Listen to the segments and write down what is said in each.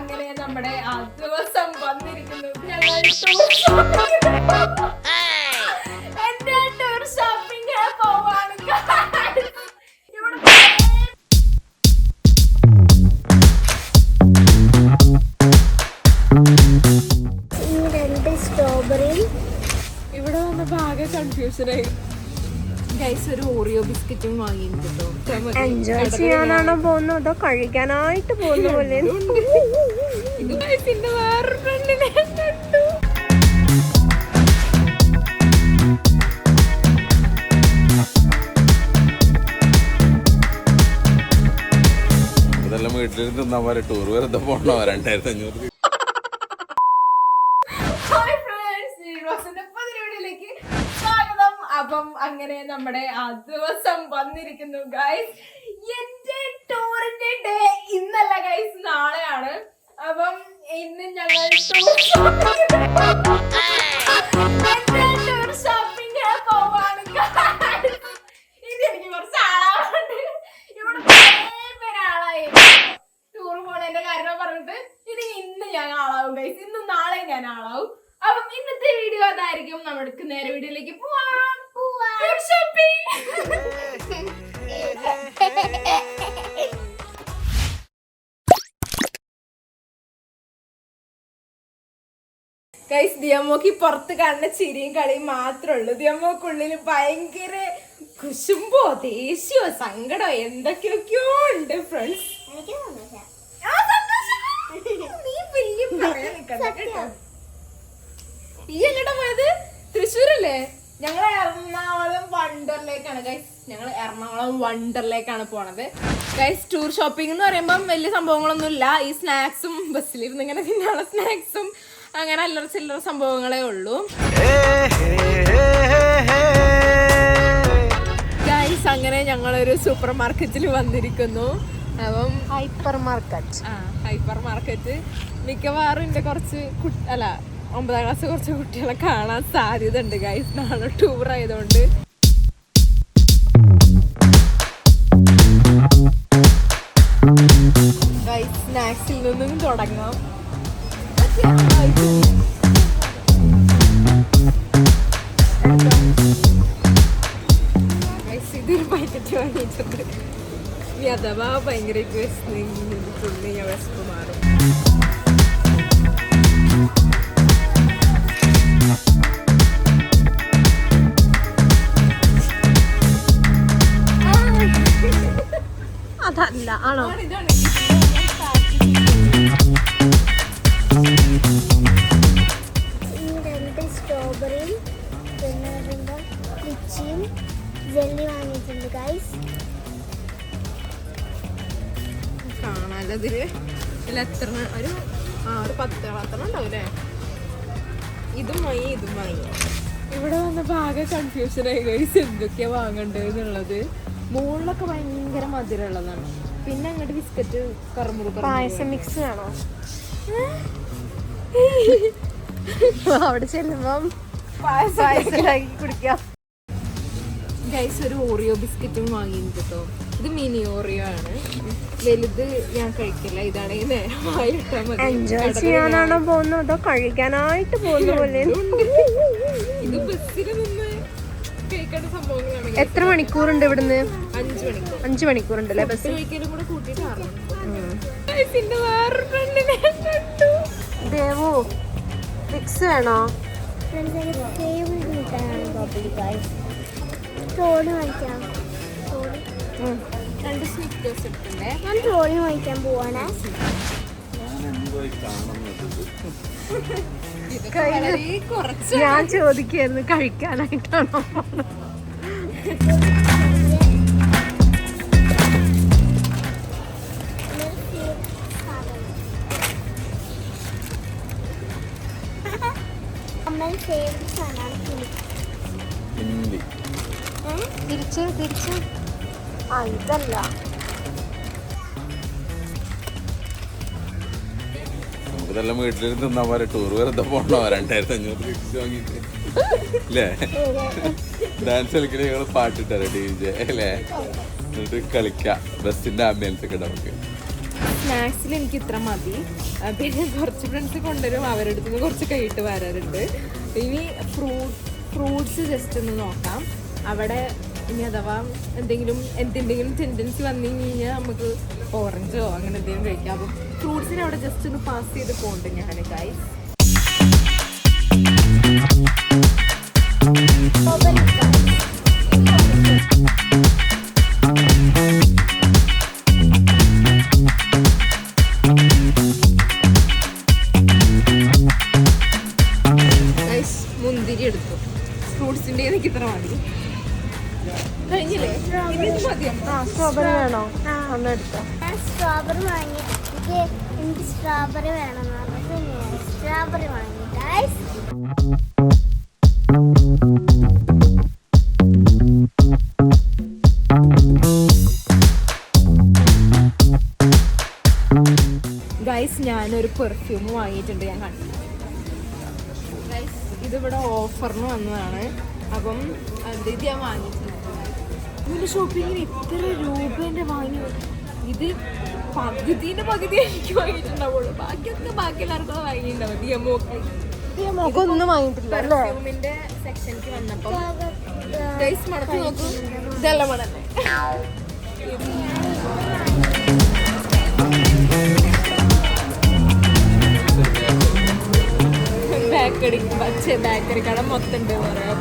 അങ്ങനെ നമ്മുടെ ആ ദിവസം വന്നിരിക്കുന്നു ഞങ്ങൾ എന്റെ ടൂർ ഷോപ്പിംഗ് പോവാണ് ഇവിടെ വന്നപ്പോ ആകെ കൺഫ്യൂഷനായി ഗൈസ് ഒരു ഓറിയോ ബിസ്ക്കറ്റും വാങ്ങിയിട്ടുണ്ട്. എൻജോയ് ചെയ്യാനാണോ പോകുന്നത്? അതോ കഴിക്കാനായിട്ട് പോകുന്ന പോലെ? ഇത് ഗൈസിന്റെ വേറൊരു ഫ്രണ്ടിനെ കണ്ടു. ഇതെല്ലാം വീട്ടിലിരുന്ന് തിന്നാൻ പോലെ ടൂർ വെറുതെ പോണോ? രണ്ടായിരത്തി അഞ്ഞൂറ് അങ്ങനെ നമ്മുടെ ആ ദിവസം വന്നിരിക്കുന്നു ഗൈസ് എന്റെ ടൂറിന്റെ ഡേ ഇന്നല്ല ഗൈസ് നാളെയാണ്. അപ്പം ഇന്ന് ഞങ്ങൾ ടൂർ ഗൈസ് ദിയമ്മോക്ക് പുറത്ത് കാണുന്ന ചിരിയും കളിയും മാത്രമേ ഉള്ളൂ ദിയമ്മോക്കുള്ളിൽ ഭയങ്കര കുശുമ്പോ ദേഷ്യോ സങ്കടോ എന്തൊക്കെയൊക്കെയോ ഉണ്ട് ഫ്രണ്ട്സ് നീ വലിയ പറയാൻ നിക്കണ്ട കേട്ടോ. ഈ എങ്ങോട്ടാ പോയത്? തൃശ്ശൂരല്ലേ? ഞങ്ങൾ എറണാകുളം വണ്ടറിലേക്കാണ് ഗൈസ് ഞങ്ങൾ എറണാകുളം വണ്ടറിലേക്കാണ് പോണത്. ഗൈസ് ടൂർ ഷോപ്പിംഗ് എന്ന് പറയുമ്പം വലിയ സംഭവങ്ങളൊന്നും ഇല്ല ഈ സ്നാക്സും ബസ്സിലിരുന്ന് ഇങ്ങനെ തിന്നാനുള്ള സ്നാക്സും അങ്ങനെ അല്ലറ ചില്ലറ സംഭവങ്ങളേ ഉള്ളൂ. ഗൈസ് അങ്ങനെ ഞങ്ങളൊരു സൂപ്പർ മാർക്കറ്റിൽ വന്നിരിക്കുന്നു. അപ്പം ഹൈപ്പർ മാർക്കറ്റ് ആ ഹൈപ്പർ മാർക്കറ്റ് മിക്കവാറും എന്റെ കുറച്ച് അല്ല ഒമ്പതാം ക്ലാസ് കുറച്ച് കുട്ടികളെ കാണാൻ സാധ്യത ഉണ്ട് ഗൈസ് നാളെ ടൂർ ആയതുകൊണ്ട്. ഗൈസ് സ്നാക്സിൽ നിന്നും തുടങ്ങാം. ഇതൊരു പാക്കറ്റ് വാങ്ങിയിട്ടുണ്ട്. ഇനി അഥവാ ഭയങ്കര വിശന്നിട്ടുണ്ടെങ്കിൽ ഞാൻ വിശപ്പ് മാറും. അതല്ല ആണോ ഇതാണ്. കാണാല്ലോ ഇതിൽ ഇതിൽ എത്ര ഒരു ആ ഒരു പത്ത് പത്തെണ്ണം ഉണ്ടാവും അല്ലേ? ഇതും വാങ്ങി ഇതും വാങ്ങി ഇവിടെ വന്നപ്പോ ആകെ കൺഫ്യൂഷൻ ആയി ഗൈസ് എന്തൊക്കെയാ വാങ്ങണ്ടത് എന്നുള്ളത് മുകളിലൊക്കെ ഭയങ്കര മധുരമുള്ളതാണ്. പിന്നെ അങ്ങോട്ട് ബിസ്ക്കറ്റ് കറുമുറു പായസം മിക്സ് ആണോ അവിടെ ചെല്ലുമ്പം പായസം പായസം കുടിക്കാം. ഗൈസ് ഒരു ഓറിയോ ബിസ്ക്കറ്റും വാങ്ങിയിരുന്നു കേട്ടോ ഇത് മിനി ഓറിയോ ആണ്. വലുത് ഞാൻ കഴിക്കില്ല. ഇതാണെങ്കിൽ നേരമായി ഇട്ടാൽ മതി. എൻജോയ് കടകളിൽ ചെയ്യാനാണോ പോകുന്നത്? അതോ കഴിക്കാനായിട്ട് പോകുന്ന പോലെ? ഇത് ബസ്സിൽ നിന്ന് കഴിക്കേണ്ട സംഭവങ്ങളാണ്. എത്ര മണിക്കൂറുണ്ട് ഇവിടുന്ന്? അഞ്ചു മണിക്കൂർ. അഞ്ച് മണിക്കൂറുണ്ടല്ലേ ബസ്? ബസ് കഴിക്കലും കൂടെ പിന്നെ ഫ്രണ്ടിനെ ദേവു മിക്സ് വേണോ? ട്രോളി വാങ്ങിക്കാം രണ്ട് സ്നിക്കേഴ്സ് എടുക്കണ്ടേ ഞാൻ ട്രോളി വാങ്ങിക്കാൻ പോവാണ്. ഞാൻ ചോദിക്കായിരുന്നു കഴിക്കാനായിട്ടാണോ നമ്മൾ ഫേവറേറ്റ് തിരിച്ച് തിരിച്ച്. ആ ഇതല്ല. ഇതെല്ലാം വീട്ടിലിരുന്ന് തിന്നാൻ പോലെ ടൂർ വെറുതെ പോണോ? രണ്ടായിരത്തി അഞ്ഞൂറ് തിരിച്ചു വാങ്ങിയിട്ട് അല്ലേ ഡാൻസ് കളിക്കണ ഞങ്ങൾ പാട്ടിട്ടാലോ ഡി ജെ അല്ലേ? എന്നിട്ട് കളിക്കാം. ബസ്സിന്റെ ആംബിയൻസ് ഒക്കെ നമുക്ക്. സ്നാക്സിൽ എനിക്ക് ഇത്ര മതി. പിന്നെ കുറച്ച് ഫ്രണ്ട്സ് കൊണ്ടുവരും. അവരുടെ നിന്ന് കുറച്ച് കൈയിട്ട് വരാറുണ്ട്. ഇനി ഫ്രൂട്ട് ഫ്രൂട്ട്സ് ജസ്റ്റ് ഒന്ന് നോക്കാം. അവിടെ ഇനി അഥവാ എന്തെങ്കിലും എന്തെങ്കിലും ടെൻഡൻസി വന്നു കഴിഞ്ഞാൽ നമുക്ക് ഓറഞ്ചോ അങ്ങനെ എന്തെങ്കിലും കഴിക്കാം. അപ്പം ഫ്രൂട്ട്സിനെ അവിടെ ജസ്റ്റ് ഒന്ന് പാസ് ചെയ്ത് പോകുന്നുണ്ട് ഞാൻ ഗൈസ് സ്ട്രോബെറി വാങ്ങി ഗൈസ് ഗൈസ് ഞാനൊരു പെർഫ്യൂം വാങ്ങിയിട്ടുണ്ട് ഞാൻ കണ്ടു. ഗൈസ് ഇതിവിടെ ഓഫറിന് വന്നതാണ്. അപ്പം ഇത് ഞാൻ വാങ്ങിയിട്ടുണ്ട്. ഇതിന്റെ ഷോപ്പിങ്ങിന് ഇത്ര രൂപേന്റെ വാങ്ങി ഇത് പകുതിന്റെ പകുതി എനിക്ക് വാങ്ങിയിട്ടുണ്ടാവുള്ളൂ. ബാക്കിയൊക്കെ ബാക്കി എല്ലാവർക്കും ഒന്നും വാങ്ങിയിട്ടില്ല പെർഫ്യൂമിന്റെ സെക്ഷനിക്ക് വന്നപ്പോൾ ഗൈസ് മണത്ത് നോക്കൂ. ഇതെല്ലാം മണല്ലേ ബേക്കറി ബേക്കറി കട മൊത്തം ഉണ്ട് പറയാം.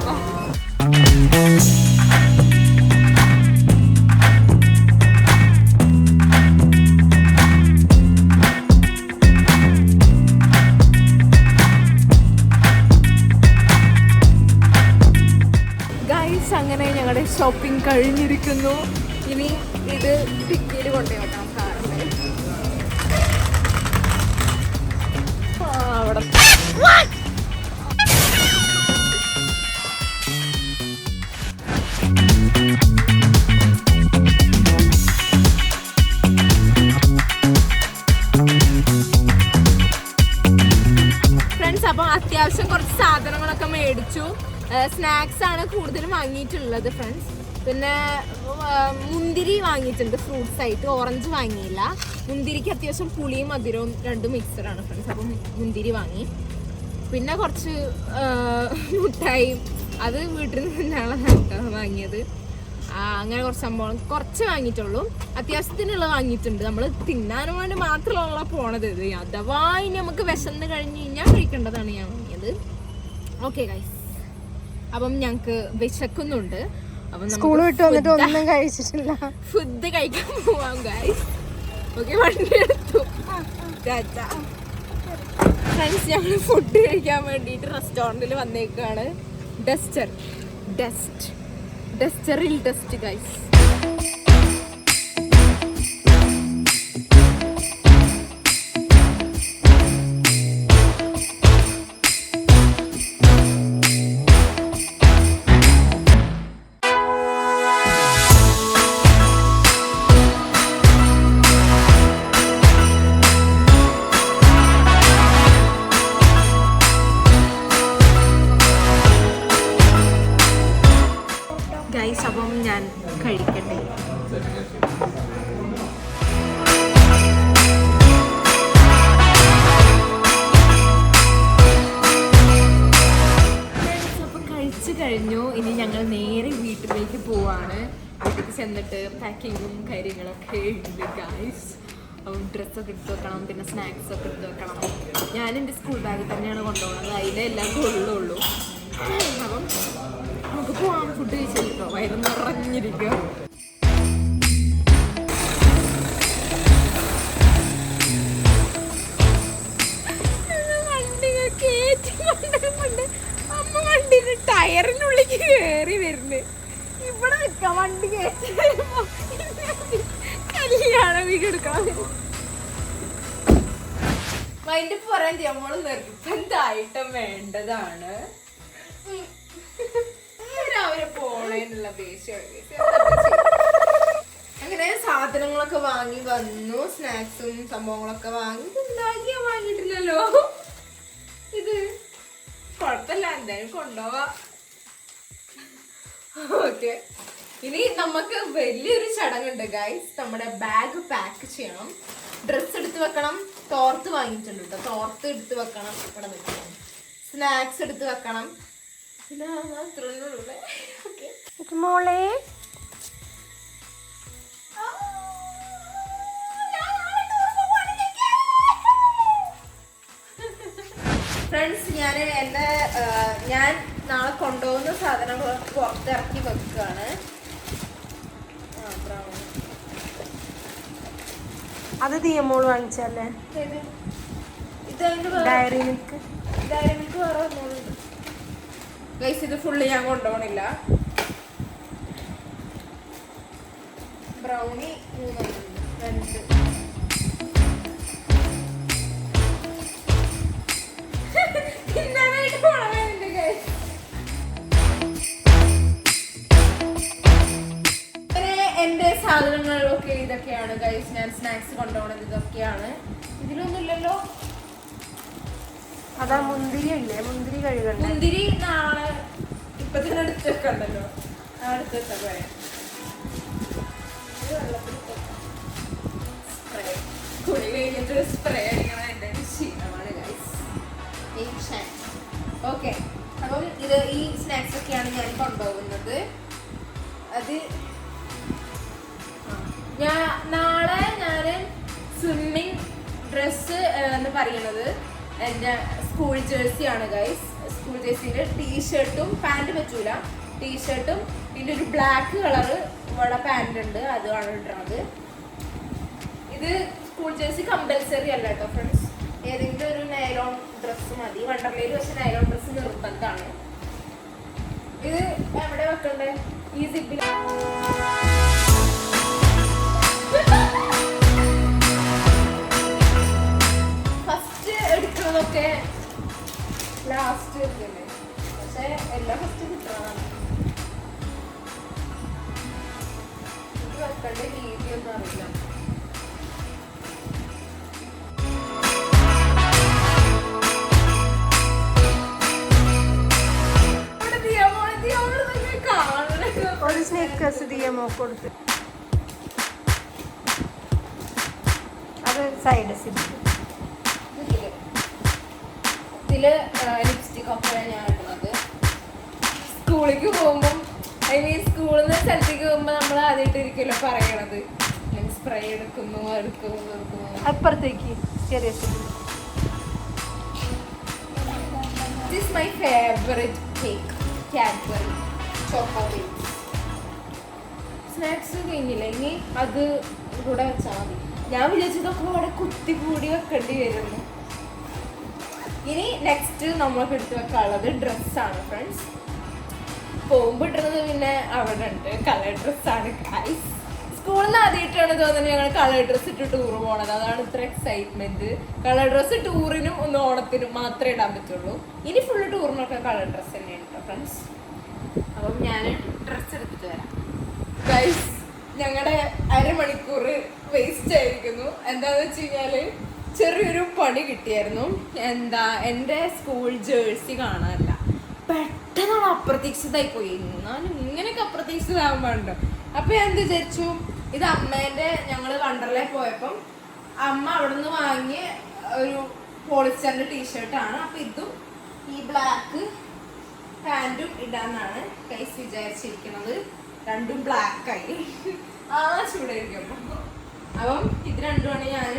ഷോപ്പിംഗ് കഴിഞ്ഞിരിക്കുന്നു. ഇനി ഇത് ഡിക്കിയിൽ കൊണ്ടുപോയി അപ്പം അത്യാവശ്യം കുറച്ച് സാധനങ്ങളൊക്കെ മേടിച്ചു. സ്നാക്സ് ആണ് കൂടുതലും വാങ്ങിയിട്ടുള്ളത് ഫ്രണ്ട്സ് പിന്നെ മുന്തിരി വാങ്ങിയിട്ടുണ്ട് ഫ്രൂട്ട്സ് ആയിട്ട്. ഓറഞ്ച് വാങ്ങിയില്ല. മുന്തിരിക്ക് അത്യാവശ്യം പുളിയും മധുരവും രണ്ടും മിക്സഡ് ആണ് ഫ്രണ്ട്സ് അപ്പം മുന്തിരി വാങ്ങി. പിന്നെ കുറച്ച് മുട്ടായി അത് വീട്ടിൽ നിന്നാണ് വാങ്ങിയത്. അങ്ങനെ കുറച്ച് സംഭവം. കുറച്ച് വാങ്ങിയിട്ടുള്ളൂ. അത്യാവശ്യത്തിനുള്ള വാങ്ങിയിട്ടുണ്ട്. നമ്മൾ തിന്നാനും വേണ്ടി മാത്രമുള്ള പോണത് ഇത്. അഥവാ ഇനി നമുക്ക് വിശന്ന് കഴിഞ്ഞ് കഴിഞ്ഞാൽ കഴിക്കേണ്ടതാണ് ഞാൻ വാങ്ങിയത്. ഓക്കെ ഗൈസ് അപ്പം ഞങ്ങൾക്ക് വിശക്കുന്നുണ്ട്. സ്കൂൾ വിട്ട് വന്നിട്ട് ഒന്നും കഴിച്ചിട്ടില്ല. ഫുഡ് കഴിക്കാൻ പോവാം ഗൈസ് ഓക്കെ വണ്ടി എടുത്തു. ഫ്രണ്ട്സ് ഞങ്ങൾ ഫുഡ് കഴിക്കാൻ വേണ്ടിയിട്ട് റെസ്റ്റോറന്റിൽ വന്നേക്കാണ്. ഡസ്റ്റർ ഡസ്റ്റ് ഡസ്റ്ററിൽ ഡസ്റ്റ് ഗൈസ് കഴിക്കട്ടെ. കഴിഞ്ഞു. ഇനി ഞങ്ങൾ നേരെ വീട്ടിലേക്ക് പോവാണ്. വീട്ടിൽ ചെന്നിട്ട് പാക്കിങ്ങും കാര്യങ്ങളൊക്കെ ഉണ്ട് ഗൈസ് അപ്പം ഡ്രസ്സൊക്കെ എടുത്ത് വെക്കണം പിന്നെ സ്നാക്സ് ഒക്കെ എടുത്ത് വെക്കണം. ഞാൻ എന്റെ സ്കൂൾ ബാഗിൽ തന്നെയാണ് കൊണ്ടുപോകുന്നത് അതിലെ എല്ലാം കൊള്ളുള്ളൂ. അപ്പം നമുക്ക് പോവാം ഫുഡ് കഴിച്ചിട്ടോ വണ്ടിന്റെ ടയറിനുള്ളിൽ കയറി വരുന്നു. ഇവിടെ നിൽക്കാം വണ്ടി കയറ്റി കല്യാണ വീട് എടുക്കണം മൈൻഡ് പറയാൻ നമ്മൾ നിർബന്ധമായിട്ടും വേണ്ടതാണ്. അങ്ങനെ സാധനങ്ങളൊക്കെ വാങ്ങി വന്നു സ്നാക്സും സംഭവങ്ങളൊക്കെ വാങ്ങി. ഉണ്ടാക്കിയ വാങ്ങിയിട്ടില്ലല്ലോ. ഇത് കുഴപ്പമില്ല എന്തായാലും കൊണ്ടുപോവാ. ഓക്കെ. ഇനി നമുക്ക് വലിയൊരു ചടങ്ങുണ്ട് ഗൈസ് നമ്മുടെ ബാഗ് പാക്ക് ചെയ്യണം. ഡ്രസ്സ് എടുത്ത് വെക്കണം. തോർത്ത് വാങ്ങിയിട്ടുണ്ട് കേട്ടോ തോർത്ത് എടുത്ത് വെക്കണം. ഇവിടെ നിൽക്കണം. സ്നാക്സ് എടുത്ത് വെക്കണം. മോളെ. ഫ്രണ്ട്സ് ഞാൻ എന്റെ ഞാൻ നാളെ കൊണ്ടുപോകുന്ന സാധനങ്ങൾ പുറത്തിറക്കി വെക്കുകയാണ്. അത് തീയമോൾ വാങ്ങിച്ചല്ലേ ഇത് ഡയറി മിൽക്ക് ഡയറി മിൽക്ക് വേറെ ഒന്നുമുണ്ട് ഗൈസ് ഇത് ഫുള്ള് ഞാൻ കൊണ്ടുപോകണില്ല. ബ്രൗണി രണ്ട്. ഗൈസ് എന്റെ സാധനങ്ങളൊക്കെ ഇതൊക്കെയാണ് ഗൈസ് ഞാൻ സ്നാക്സ് കൊണ്ടുപോകണത് ഇതൊക്കെയാണ്. ഇതിലൊന്നുമില്ലല്ലോ. അതാ മുന്തിരി ഇല്ലേ മുന്തിരി കഴുകണ്ട മുന്തിരി നാളെ ഇപ്പൊ തന്നെ എടുത്ത് വെക്കണ്ടല്ലോ നാളെ എടുത്ത് വെച്ചാ പോരെ ഇത് വെള്ളത്തിൽ ഇട്ട് വെക്കാം. Spray. കുളി കഴിഞ്ഞിട്ട് സ്പ്രേ അടിക്കണം ഒരു ശീലമാണ് ഓക്കെ അപ്പം ഇത് ഈ സ്നാക്സ് ഒക്കെയാണ് ഞാൻ കൊണ്ടുപോകുന്നത് അത്. ഞാൻ നാളെ ഞാൻ സ്വിമ്മിങ് ഡ്രസ്സ് എന്ന് പറയണത് എന്റെ സ്കൂൾ ജേഴ്സിയാണ് ഗൈസ് സ്കൂൾ ജേഴ്സിന്റെ ടീഷർട്ടും പാന്റ് പറ്റൂല. ടീഷർട്ടും പിന്നെ ഒരു ബ്ലാക്ക് കളറ് ഉള്ള പാന്റ് ഉണ്ട് അതുമാണ് ഇടുന്നത് ഇത് സ്കൂൾ ജേഴ്സി കമ്പൽസറി അല്ല കേട്ടോ ഫ്രണ്ട്സ് ഏതെങ്കിലും ഒരു നൈലോൺ ഡ്രസ്സ് മതി. വണ്ടർലയിൽ പക്ഷെ നൈലോൺ ഡ്രസ്സ് നിർബന്ധമാണ്. ഇത് എവിടെ വെക്കണ്ടേ? ഈ സിപ്പിൽ എടുക്കുന്നതൊക്കെ ലാസ്റ്റ് വെക്കല്ലേ പക്ഷെ എല്ലാം ഫസ്റ്റ് കിട്ടണം ഇത് വെക്കേണ്ട രീതിയൊന്നും അറിയില്ല. ഒരു സ്നേക്കേഴ്സ് കൊടുത്ത് അത് സൈഡ് ഇതിൽ. ഇതിൽ ലിപ്സ്റ്റിക് ഒക്കെ ഞാൻ ഇടുന്നത്. സ്കൂളിലേക്ക് പോകുമ്പോൾ ഐ മീൻ സ്കൂളിൽ നിന്ന് സ്ഥലത്തേക്ക് പോകുമ്പോൾ നമ്മൾ ആദ്യമായിട്ട് ഇരിക്കില്ല പറയണത് സ്പ്രേ എടുക്കുന്നു എടുക്കുന്നു എടുക്കുന്നു. അപ്പുറത്തേക്ക് ചെറിയ my This is Cadbury cake, Cadbury snacks കഴിഞ്ഞില്ല ഇനി അത് കൂടെ വെച്ചാൽ മതി. ഞാൻ വിചാരിച്ചതൊക്കെ അവിടെ കുത്തി കൂടി വെക്കേണ്ടി വരുന്നു. ഇനി നെക്സ്റ്റ് നമ്മൾക്ക് എടുത്തു വെക്കാനുള്ളത് ഡ്രസ്സാണ് ഫ്രണ്ട്സ് പോകുമ്പോൾ ഇട്ടുന്നത് പിന്നെ അവിടെ ഉണ്ട് കളർ ഡ്രസ്സാണ് ഗൈസ് സ്കൂളിൽ നിന്ന് ആദ്യമായിട്ടാണ് തോന്നുന്നത് ഞങ്ങൾ കളർ ഡ്രസ്സ് ഇട്ട് ടൂർ പോണത്. അതാണ് ഇത്ര എക്സൈറ്റ്മെന്റ് കളർ ഡ്രസ്സ് ടൂറിനും ഒന്ന് ഓണത്തിനും മാത്രമേ ഇടാൻ പറ്റുള്ളൂ. ഇനി ഫുള്ള് ടൂറിനൊക്കെ കളർ ഡ്രസ്സ് തന്നെയാണ് ഫ്രണ്ട്സ് അപ്പം ഞാൻ ഡ്രസ്സ് എടുത്തിട്ട് വരാം. ഗൈസ് ഞങ്ങളുടെ അരമണിക്കൂർ വേസ്റ്റ് ആയിരിക്കുന്നു. എന്താന്ന് വെച്ച് കഴിഞ്ഞാൽ ചെറിയൊരു പണി കിട്ടിയായിരുന്നു. എന്താ എന്റെ സ്കൂൾ ജേഴ്സി കാണാനില്ല. പെട്ടെന്നാണ് അപ്രതീക്ഷിതമായി പോയി എന്നാലും ഇങ്ങനെയൊക്കെ അപ്രതീക്ഷിതമാകാൻ പാടുണ്ടോ? അപ്പൊ ഞാൻ എന്ത് വിചാരിച്ചു? ഇത് അമ്മേന്റെ ഞങ്ങൾ വണ്ടർലേ പോയപ്പം അമ്മ അവിടെ നിന്ന് വാങ്ങിയ ഒരു പോളിസ്റ്ററിന്റെ ടീഷർട്ടാണ് അപ്പൊ ഇതും ഈ ബ്ലാക്ക് പാന്റും ഇടാന്നാണ് കൈസ് വിചാരിച്ചിരിക്കുന്നത്. രണ്ടും ബ്ലാക്കായി ആ ചൂടായിരിക്കും. അപ്പം ഇത് രണ്ടുമാണ് ഞാൻ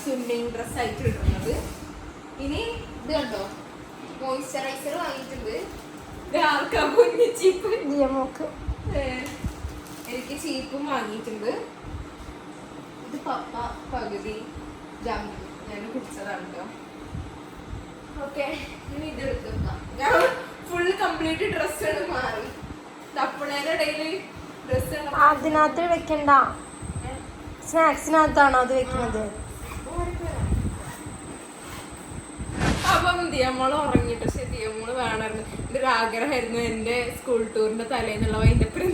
സ്വിമ്മിങ് ഡ്രസ് ആയിട്ട് ഇടുന്നത്. ഇനി ഇത് കണ്ടോ? മോയിസ്ചറൈസർ വാങ്ങിയിട്ടുണ്ട്. ഇത് ആർക്കാ പൊന്നി ചീപ്പ്? എനിക്ക് ചീപ്പും വാങ്ങിയിട്ടുണ്ട്. ഇത് പപ്പ പകുതി ജാമ്യം. ഞാൻ കുടിച്ചതാണ് കേട്ടോ ഓക്കെ ഇനി ഇത് എടുത്ത് വെക്കാം. ഞാൻ ഫുൾ കംപ്ലീറ്റ് ഡ്രസ്സുകൾ മാറി. തപ്പണേന്റെ ഇടയിൽ ഡ്രസ്സ് അതിനകത്ത് വെക്കണ്ട. സ്നാക്സിനകത്താണോ അത് വെക്കുന്നത്? അപ്പം ദിയമ്മൾ ഉറങ്ങിട്ട് പക്ഷെ ദിയമ്മൾ വേണമായിരുന്നു. എന്റെ ഒരു ആഗ്രഹമായിരുന്നു എന്റെ സ്കൂൾ ടൂറിന്റെ തലേന്നുള്ള വൈകിട്ടപ്പുറം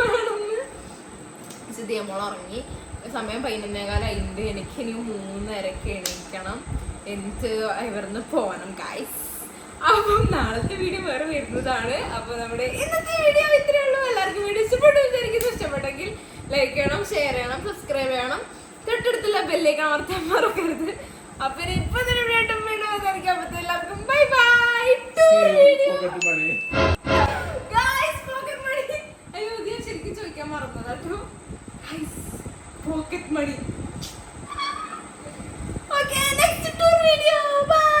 വേണമെന്ന് പക്ഷെ ഉറങ്ങി. സമയം പതിനൊന്നേകാലായിട്ടുണ്ട് എനിക്ക് ഇനി മൂന്നരക്ക് എണീക്കണം. എനിക്ക് ഇവിടുന്ന് പോകണം ഗൈസ് അപ്പം നാളത്തെ വീഡിയോ വേറെ വരുന്നതാണ്. അപ്പൊ നമ്മുടെ ഇന്നത്തെ വീഡിയോ ഇത്രയേ ഉള്ളൂ. എല്ലാവർക്കും വീഡിയോ ഇഷ്ടപ്പെട്ടു വിചാരിക്കുന്നു. ഇഷ്ടപ്പെട്ടെങ്കിൽ ലൈക്ക് ചെയ്യണം ഷെയർ ചെയ്യണം സബ്സ്ക്രൈബ് ചെയ്യണം. തൊട്ടടുത്തുള്ള ബെല്ലേക്ക് അമർത്താൻ മറക്കരുത്. അപ്പൊ ഇപ്പൊ തന്നെ ഇവിടെ വീണ്ടും ബൈ ബൈ ടു അയ്യോ pocket money okay next tour video bye